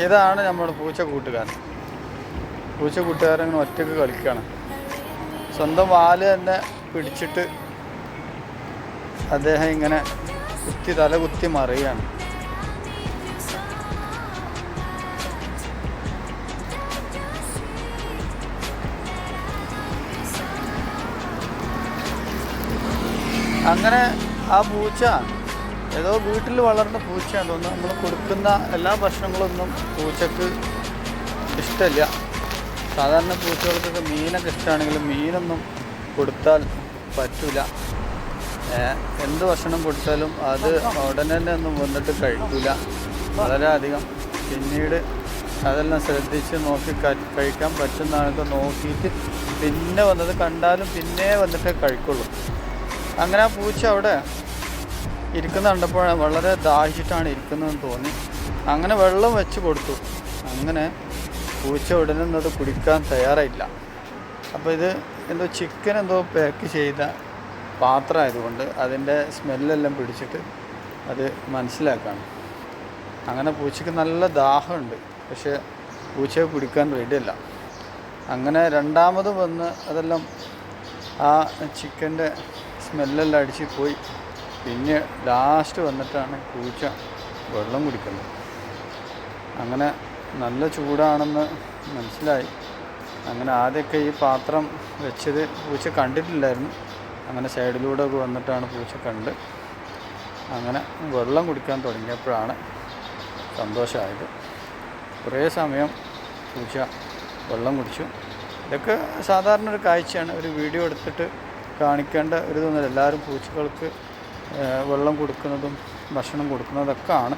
ഇതാണ് നമ്മുടെ പൂച്ച കൂട്ടുകാരൻ. പൂച്ച കൂട്ടുകാരൻ ഇങ്ങനെ ഒറ്റയ്ക്ക് കളിക്കുകയാണ് സ്വന്തം വാൽ തന്നെ പിടിച്ചിട്ട് അദ്ദേഹം ഇങ്ങനെ കുത്തി തല കുത്തി മറിയുകയാണ് അങ്ങനെ ആ പൂച്ച ഏതോ വീട്ടിൽ വളർന്ന പൂച്ചയാണ് തോന്നുന്നു. നമ്മൾ കൊടുക്കുന്ന എല്ലാ ഭക്ഷണങ്ങളൊന്നും പൂച്ചക്ക് ഇഷ്ടമില്ല സാധാരണ പൂച്ചകൾക്കൊക്കെ മീനൊക്കെ ഇഷ്ടമാണെങ്കിലും മീനൊന്നും കൊടുത്താൽ പറ്റില്ല എന്ത് ഭക്ഷണം കൊടുത്താലും അത് ഉടനെ തന്നെ ഒന്നും വന്നിട്ട് കഴിക്കില്ല വളരെയധികം പിന്നീട് അതെല്ലാം ശ്രദ്ധിച്ച് നോക്കി കഴിക്കാൻ പറ്റുന്നതൊക്കെ നോക്കിയിട്ട് പിന്നെ വന്നത് കണ്ടാലും പിന്നെ വന്നിട്ടേ കഴിക്കുള്ളൂ. അങ്ങനെ ആ പൂച്ച അവിടെ ഇരിക്കുന്ന കണ്ടപ്പോൾ വളരെ ദാഹിച്ചിട്ടാണ് ഇരിക്കുന്നതെന്ന് തോന്നി. അങ്ങനെ വെള്ളം വെച്ച് കൊടുത്തു. അങ്ങനെ പൂച്ച ഉടനെ അത് കുടിക്കാൻ തയ്യാറായില്ല. അപ്പോൾ ഇത് എന്തോ ചിക്കൻ എന്തോ പാക്ക് ചെയ്ത പാത്രമായതുകൊണ്ട് അതിന്റെ സ്മെല്ലെല്ലാം പിടിച്ചിട്ട് അത് മനസ്സിലാക്കാണ്. അങ്ങനെ പൂച്ചയ്ക്ക് നല്ല ദാഹമുണ്ട്. പക്ഷേ പൂച്ചയെ കുടിക്കാൻ റെഡിയല്ല അങ്ങനെ രണ്ടാമത് വന്ന് അതെല്ലാം ആ ചിക്കന്റെ സ്മെല്ലെല്ലാം അടിച്ച് പോയി. പിന്നെ ലാസ്റ്റ് വന്നിട്ടാണ് പൂച്ച വെള്ളം കുടിക്കുന്നത്. അങ്ങനെ നല്ല ചൂടാണെന്ന് മനസ്സിലായി. അങ്ങനെ ആദ്യമൊക്കെ ഈ പാത്രം വെച്ചത് പൂച്ച കണ്ടിട്ടില്ലായിരുന്നു. അങ്ങനെ സൈഡിലൂടെ ഒക്കെ വന്നിട്ടാണ് പൂച്ച കണ്ട് അങ്ങനെ വെള്ളം കുടിക്കാൻ തുടങ്ങിയപ്പോഴാണ് സന്തോഷമായത്. കുറേ സമയം പൂച്ച വെള്ളം കുടിച്ചു. ഇതൊക്കെ സാധാരണ ഒരു കാഴ്ചയാണ്. ഒരു വീഡിയോ എടുത്തിട്ട് കാണിക്കേണ്ട ഒരു ഇതൊന്നുമില്ല. എല്ലാവരും പൂച്ചകൾക്ക് വെള്ളം കൊടുക്കുന്നതും ഭക്ഷണം കൊടുക്കുന്നതൊക്കെ ആണ്